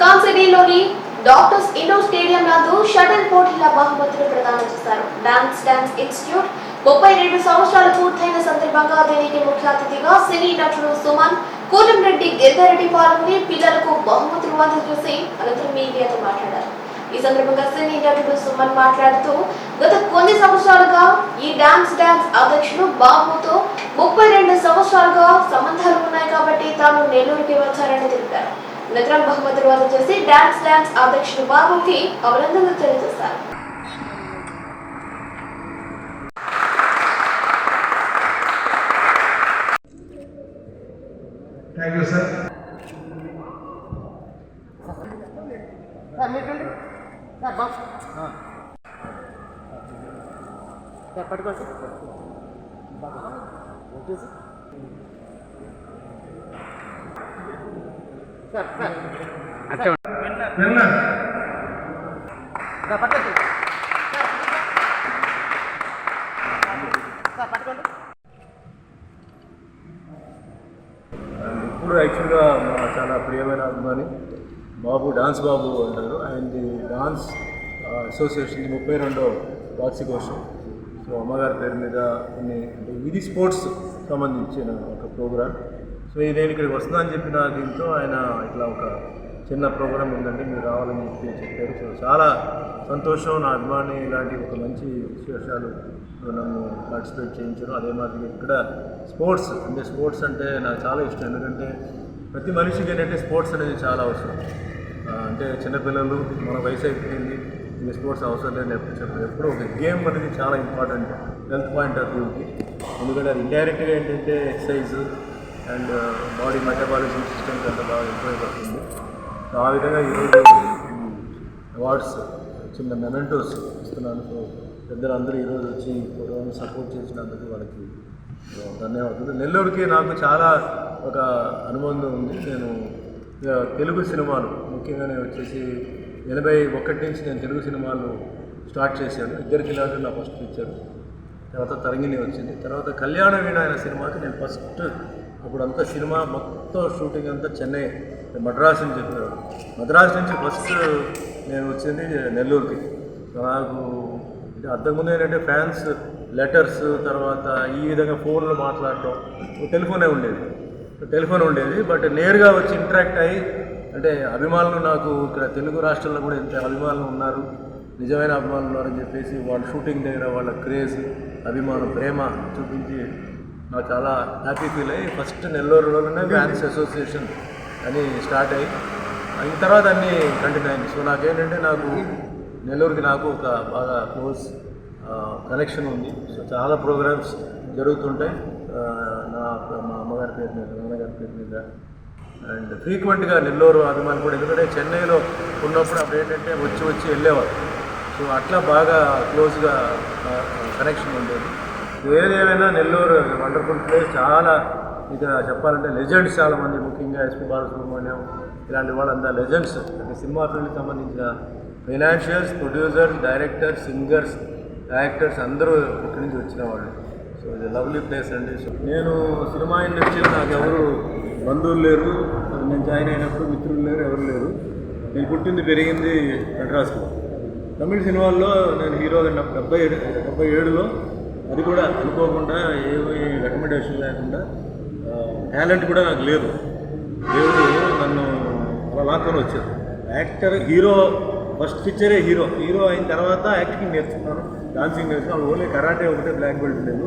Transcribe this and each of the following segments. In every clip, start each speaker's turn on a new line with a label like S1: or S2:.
S1: ISKCON doctors indoor stadium నందు shuttle పోటీల బహుమతులు ప్రదానం చేశారు డాన్స్ డాన్స్ ఇన్స్టిట్యూట్ ముప్పై రెండు సంవత్సరాలు పూర్తయిన సందర్భంగా దీనికి ముఖ్య అతిథిగా సినీ నటుడు సుమన్ కూలంరెడ్డి గిరిధారెడ్డి పాల్గొని పిల్లలకు బహుమతులు అందజేసి అనంతరం మీడియాతో మాట్లాడారు. ఈ సందర్భంగా సినీ నటుడు సుమన్ మాట్లాడుతూ గత కొన్ని సంవత్సరాలుగా ఈ డాన్స్ డాన్స్ అధ్యక్షుడు బాబుతో ముప్పై రెండు సంవత్సరాలుగా సంబంధాలు ఉన్నాయి కాబట్టి తాను నెల్లూరుకి వచ్చారని తెలిపారు. అనంతరం బహుమతులు అందజేసి డాన్స్ డాన్స్ అధ్యక్షుడు బాబుకి అభినందనలు తెలియజేశారు
S2: థ్యాంక్ యూ సార్
S3: సార్ మీకండి సార్ బాక్స్ సార్ పట్టుకో sir okay sir sir sir
S2: విన్నా
S3: సార్ పట్టుకోండి సార్ పట్టుకోండి
S4: ఇప్పుడు యాక్చువల్గా మా చాలా ప్రియమైన అభిమాని బాబు డాన్స్ బాబు అంటారు. ఆయనది డాన్స్ అసోసియేషన్ ముప్పై రెండో వార్షికోత్సవం. సో అమ్మగారి పేరు మీద కొన్ని అంటే విధి స్పోర్ట్స్ సంబంధించిన ఒక ప్రోగ్రామ్ సో ఇది నేను ఇక్కడికి వస్తున్నా అని చెప్పిన దీంతో ఆయన ఇట్లా ఒక చిన్న ప్రోగ్రామ్ ఉందండి. మీరు రావాలని చెప్పి చెప్పారు. సో చాలా సంతోషం నా అభిమాని ఇలాంటి ఒక మంచి విశేషాలు నన్ను పార్టిసిపేట్ చేయించారు. అదే మాదిరి ఇక్కడ స్పోర్ట్స్ అంటే స్పోర్ట్స్ అంటే నాకు చాలా ఇష్టం. ఎందుకంటే ప్రతి మనిషికి ఏంటంటే స్పోర్ట్స్ అనేది చాలా అవసరం. అంటే చిన్నపిల్లలు మన వయసు అయిపోయింది ఇంకా స్పోర్ట్స్ అవసరం లేదు ఎప్పుడు చెప్పారు ఎప్పుడు ఒక గేమ్ అనేది చాలా ఇంపార్టెంట్ హెల్త్ పాయింట్ ఆఫ్ వ్యూకి. ఎందుకంటే అది ఇండైరెక్ట్గా ఏంటంటే exercise and body metabolism systems అంతా బాగా ఇంప్రూవ్ అవుతుంది. ఆ విధంగా ఈరోజు అవార్డ్స్ చిన్న మెమెంటోస్ ఇస్తున్నాను. సో పెద్దలందరూ ఈరోజు వచ్చి ప్రోగ్రామ్ సపోర్ట్ చేసినందుకు వాళ్ళకి ధన్యవాదాలు. నెల్లూరుకి నాకు చాలా ఒక అనుబంధం ఉంది. నేను ఇక తెలుగు సినిమాలు ముఖ్యంగా నేను వచ్చేసి ఎనభై ఒకటి నుంచి నేను తెలుగు సినిమాలు స్టార్ట్ చేశాను. ఇద్దరు జిల్లాలు నా ఫస్ట్ పిక్చర్ తర్వాత తరంగిణి వచ్చింది. తర్వాత కళ్యాణ వీణ అనే సినిమాకి నేను ఫస్ట్ అప్పుడు అంతా సినిమా మొత్తం షూటింగ్ అంతా చెన్నై మద్రాస్ అని చెప్పారు. మద్రాస్ నుంచి ఫస్ట్ నేను వచ్చింది నెల్లూరుకి. నాకు అంటే అంతకుముందు ఏంటంటే ఫ్యాన్స్ లెటర్స్ తర్వాత ఈ విధంగా ఫోన్లో మాట్లాడటం టెలిఫోనే ఉండేది. టెలిఫోన్ ఉండేది బట్ నేరుగా వచ్చి ఇంటరాక్ట్ అయ్యి అంటే అభిమానులు నాకు ఇక్కడ తెలుగు రాష్ట్రాల్లో కూడా ఇంత అభిమానులు ఉన్నారు. నిజమైన అభిమానులు ఉన్నారని చెప్పేసి వాళ్ళ షూటింగ్ దగ్గర వాళ్ళ క్రేజ్ అభిమానం ప్రేమ చూపించి నాకు చాలా హ్యాపీ ఫీల్ అయ్యి ఫస్ట్ నెల్లూరులోనే ఫ్యాన్స్ అసోసియేషన్ అని స్టార్ట్ అయ్యి అయిన తర్వాత అన్నీ కంటిన్యూ అయింది సో నాకేంటంటే నాకు నెల్లూరుకి నాకు ఒక బాగా క్లోజ్ కనెక్షన్ ఉంది. సో చాలా ప్రోగ్రామ్స్ జరుగుతుంటాయి. నా మా అమ్మగారి పేరు మీద నాన్నగారి పేరు మీద. అండ్ ఫ్రీక్వెంట్గా నెల్లూరు అభిమానులు కూడా ఎందుకంటే చెన్నైలో ఉన్నప్పుడు అప్పుడు ఏంటంటే వచ్చి వచ్చి వెళ్ళేవారు. సో అట్లా బాగా క్లోజ్గా కనెక్షన్ ఉండేది. ఏదేమైనా నెల్లూరు వండర్ఫుల్ ప్లేస్ చాలా ఇక చెప్పాలంటే లెజెండ్స్ చాలామంది ముఖ్యంగా ఎస్పీ బాలసుబ్రహ్మణ్యం ఇలాంటి వాళ్ళంతా లెజెండ్స్ అంటే సినిమా ఫీల్డ్కి సంబంధించిన financials producers directors singers actors అందరూ ఇక్కడి నుంచి వచ్చిన వాళ్ళు. సో ఇది లవ్లీ ప్లేస్ అండి. సో నేను సినిమా ఇండస్ట్రీలో నాకు ఎవరు బంధువులు లేరు. నేను జాయిన్ అయినప్పుడు మిత్రులు లేరు ఎవరు లేరు. నేను పుట్టింది పెరిగింది మెడ్రాస్లో. తమిళ సినిమాల్లో నేను హీరోగా డెబ్బై ఏడు డెబ్బై ఏడులో అది కూడా అనుకోకుండా ఏమి రికమెండేషన్ లేకుండా టాలెంట్ కూడా నాకు లేదు. దేవుడు నన్ను అలా లాక్కొని వచ్చారు యాక్టర్ హీరో ఫస్ట్ పిక్చరే హీరో హీరో అయిన తర్వాత యాక్టింగ్ నేర్చుకున్నాను. డాన్సింగ్ నేర్చుకున్నాను. ఓన్లీ కరాటే ఒకటే బ్లాక్ బెల్ట్ లేదు.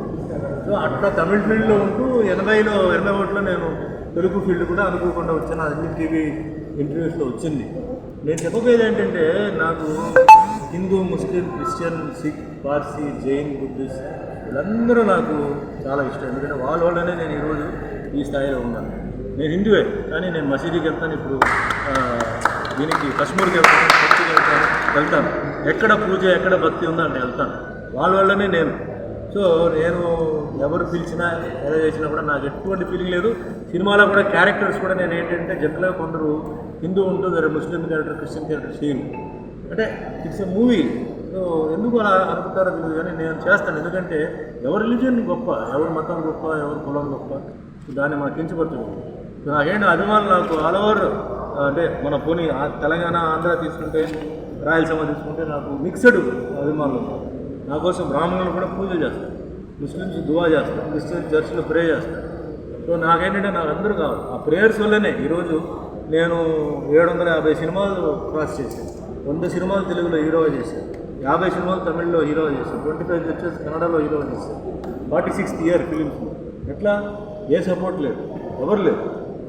S4: సో అట్లా తమిళ ఫీల్డ్లో ఉంటూ ఎనభైలో ఎనభై ఒకటిలో నేను తెలుగు ఫీల్డ్ కూడా అనుకోకుండా వచ్చాను అన్ని టీవీ ఇంటర్వ్యూస్లో వచ్చింది. నేను చెప్పబోయేది ఏంటంటే నాకు Hindu Muslim Christian Sikh Parsi Jain Buddhist వీళ్ళందరూ నాకు చాలా ఇష్టం. ఎందుకంటే వాళ్ళ వల్లనే నేను ఈరోజు ఈ స్థాయిలో ఉన్నాను నేను హిందువే కానీ నేను మసీదీకి వెళ్తాను ఇప్పుడు దీనికి కశ్మీర్కి వెళ్తాను భక్తికి వెళ్తాను వెళ్తాను. ఎక్కడ పూజ ఎక్కడ భక్తి ఉందో అంటే వెళ్తాను. వాళ్ళ వల్లనే నేను. సో నేను ఎవరు పిలిచినా ఏదో చేసినా కూడా నాకు ఎటువంటి ఫీలింగ్ లేదు. సినిమాలో కూడా క్యారెక్టర్స్ కూడా నేను ఏంటంటే జనరల్గా కొందరు హిందూ ఉంటుంది Muslim character Christian character same అంటే ఇట్స్ ఎ మూవీ ఎందుకు అలా అనుకుంటారో తెలియదు కానీ నేను చేస్తాను. ఎందుకంటే ఎవరి రిలీజియన్ గొప్ప ఎవరి మతం గొప్ప ఎవరి కులం గొప్ప దాన్ని మనం కించపడుతుంది నాకేంటి అభిమానులు నాకు ఆల్ ఓవర్ అంటే మన పోనీ తెలంగాణ ఆంధ్ర తీసుకుంటే రాయలసీమ తీసుకుంటే నాకు మిక్స్డ్ అభిమానులు నా కోసం బ్రాహ్మణులు కూడా పూజ చేస్తారు. ముస్లిమ్స్ దువా చేస్తారు. క్రిస్టియన్ చర్చిలో ప్రే చేస్తారు. సో నాకేంటంటే నాకు అందరూ కావాలి. ఆ ప్రేయర్స్ వల్లనే ఈరోజు నేను ఏడు వందల యాభై సినిమాలు క్రాస్ చేశాను. వంద సినిమాలు తెలుగులో హీరోగా చేశాను. యాభై సినిమాలు తమిళ్ళో హీరో చేశారు. ట్వంటీ ఫైవ్ వచ్చేసి కన్నడలో హీరో చేశారు. Forty sixth year films. ఎట్లా? ఏ సపోర్ట్ లేదు. ఎవరు లేదు.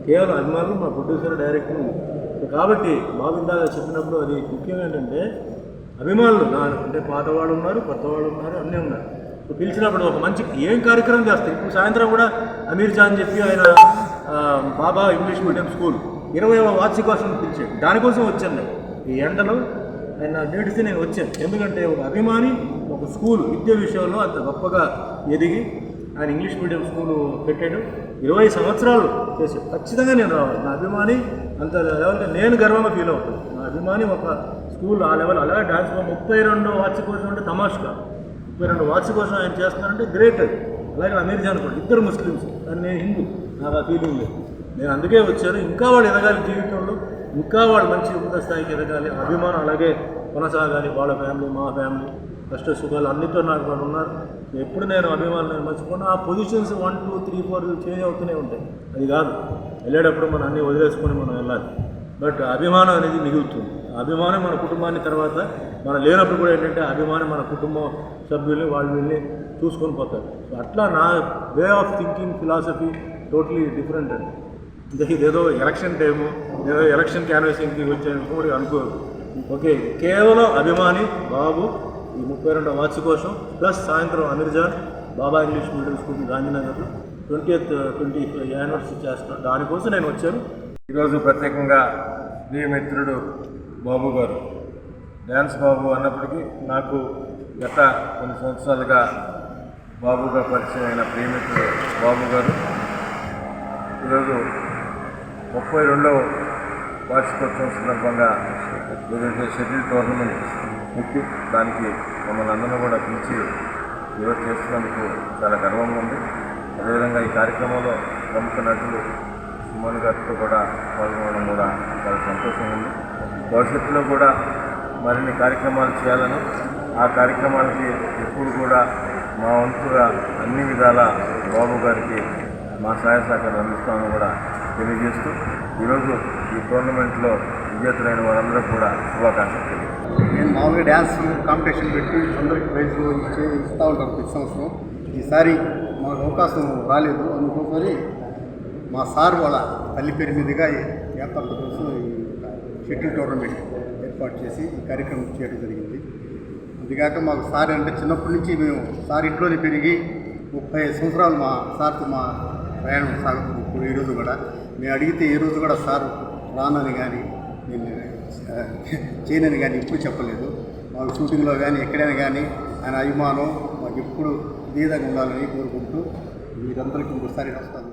S4: కేవలం అభిమానులు మా ప్రొడ్యూసర్ డైరెక్టర్ కాబట్టి బాబు చెప్పినప్పుడు అది ముఖ్యం ఏంటంటే అభిమానులు నా అంటే పాత వాళ్ళు ఉన్నారు కొత్త వాళ్ళు ఉన్నారు అన్నీ ఉన్నారు. పిలిచినప్పుడు ఒక మంచి ఏం కార్యక్రమం చేస్తారు? ఇప్పుడు సాయంత్రం కూడా అమీర్ జాన్ చెప్పి ఆయన బాబా ఇంగ్లీష్ మీడియం స్కూల్ ఇరవై వార్షికోత్సవం పిలిచాడు. దానికోసం వచ్చాను ఈ ఎండలో ఆయన నేడిస్తే నేను వచ్చాను ఎందుకంటే ఒక అభిమాని ఒక స్కూల్ విద్య విషయంలో అంత గొప్పగా ఎదిగి ఆయన ఇంగ్లీష్ మీడియం స్కూల్ పెట్టాడు. ఇరవై సంవత్సరాలు చేశాడు. ఖచ్చితంగా నేను రావాలి. నా అభిమాని అంత లెవెల్గా నేను గర్వంగా ఫీల్ అవుతాను. నా అభిమాని ఒక స్కూల్ ఆ లెవెల్ అలాగే డాన్స్ ముప్పై రెండో వార్షికోత్సవం అంటే తమాష్గా. ముప్పై రెండు వార్షికోత్సవం ఆయన చేస్తున్నారంటే గ్రేట్ అది. అలాగే అమీర్ జాన్ కూడా ఇద్దరు ముస్లిమ్స్. కానీ నేను హిందూ. నాకు ఆ ఫీలింగ్ లేదు. నేను అందుకే వచ్చాను. ఇంకా వాళ్ళు ఎదగాలి జీవితంలో. ఇంకా వాళ్ళు మంచి ఉన్నత స్థాయికి ఎదగాలి అభిమానం అలాగే కొనసాగాలి వాళ్ళ ఫ్యామిలీ మా ఫ్యామిలీ కష్ట సుఖాలు అన్నితో నాకు వాళ్ళు ఉన్నారు. ఎప్పుడు నేను అభిమానులు నేను మర్చిపోయినా ఆ positions one two three four change అవుతూనే ఉంటాయి. అది కాదు. వెళ్ళేటప్పుడు మనం అన్నీ వదిలేసుకొని మనం వెళ్ళాలి. బట్ అభిమానం అనేది మిగులుతుంది. అభిమానం మన కుటుంబాన్ని తర్వాత మనం లేనప్పుడు కూడా ఏంటంటే అభిమానం మన కుటుంబ సభ్యుల్ని వాళ్ళు వెళ్ళి చూసుకొని పోతారు. అట్లా నా way of thinking philosophy totally different అండి. ఇదేదో ఎలక్షన్ టైము ఏదో ఎలక్షన్ క్యాన్వేసింగ్కి వచ్చాయని కూడా అనుకోరు ఓకే కేవలం అభిమాని బాబు ఈ ముప్పై రెండో వార్షికోసం ప్లస్ సాయంత్రం Amirjan Baba English medium school గాంధీనగర్లో twenty eighth twenty anniversary చేస్తున్నాను దానికోసం నేను వచ్చాను. ఈరోజు ప్రత్యేకంగా మీ మిత్రుడు బాబు గారు డ్యాన్స్ బాబు అన్నప్పటికీ నాకు గత కొన్ని సంవత్సరాలుగా బాబుగా పరిచయం అయిన ప్రియమిత్రుడు బాబు గారు. ఈరోజు ముప్పై రెండవ వార్షికోత్సవం సందర్భంగా ఏదైతే షెడ్యూల్ టోర్నమెంట్ దానికి మమ్మల్ని అందరూ కూడా పిలిచి ఈరోజు చేస్తున్నందుకు చాలా గర్వంగా ఉంది. అదేవిధంగా ఈ కార్యక్రమంలో ప్రముఖ నటులు సుమన్ గారితో కూడా పాల్గొనడం కూడా చాలా సంతోషంగా ఉంది. భవిష్యత్తులో కూడా మరిన్ని కార్యక్రమాలు చేయాలని. ఆ కార్యక్రమాలకి ఎప్పుడు కూడా మా వంతుగా అన్ని విధాల బాబు గారికి మా సహాయ సహకారం అందిస్తామని కూడా తెలియజేస్తూ ఈరోజు ఈ టోర్నమెంట్లో విజేతలైన వారందరూ కూడా శుభాకాంక్షలు
S2: నేను మామూలుగా డ్యాన్స్ కాంపిటీషన్ పెట్టి అందరికి ప్రైజ్లు ఇచ్చే ఇస్తూ ఉంటాను ప్రతి సంవత్సరం. ఈసారి మాకు అవకాశం రాలేదు. అందుకోసరి మా సార్ వాళ్ళ తల్లి పేరు మీదుగా ఈ ఏర్పాట్ల కోసం ఈ షటిల్ టోర్నమెంట్ ఏర్పాటు చేసి ఈ కార్యక్రమం చేయడం జరిగింది. అందుకాక మాకు సార్ అంటే చిన్నప్పటి నుంచి మేము సార్ ఇంట్లోనే పెరిగి ముప్పై సంవత్సరాలు మా సార్తో మా ప్రయాణం సాగుతుంది. ఇప్పుడు ఈరోజు కూడా మేము అడిగితే ఈ రోజు కూడా సార్ రానని కానీ నేను చేయనని కానీ ఎప్పుడు చెప్పలేదు. మాకు షూటింగ్లో కానీ ఎక్కడైనా కానీ ఆయన అభిమానం మాకు ఎప్పుడు విధంగా ఉండాలని కోరుకుంటూ మీరందరికీ ఇంకోసారి వస్తాను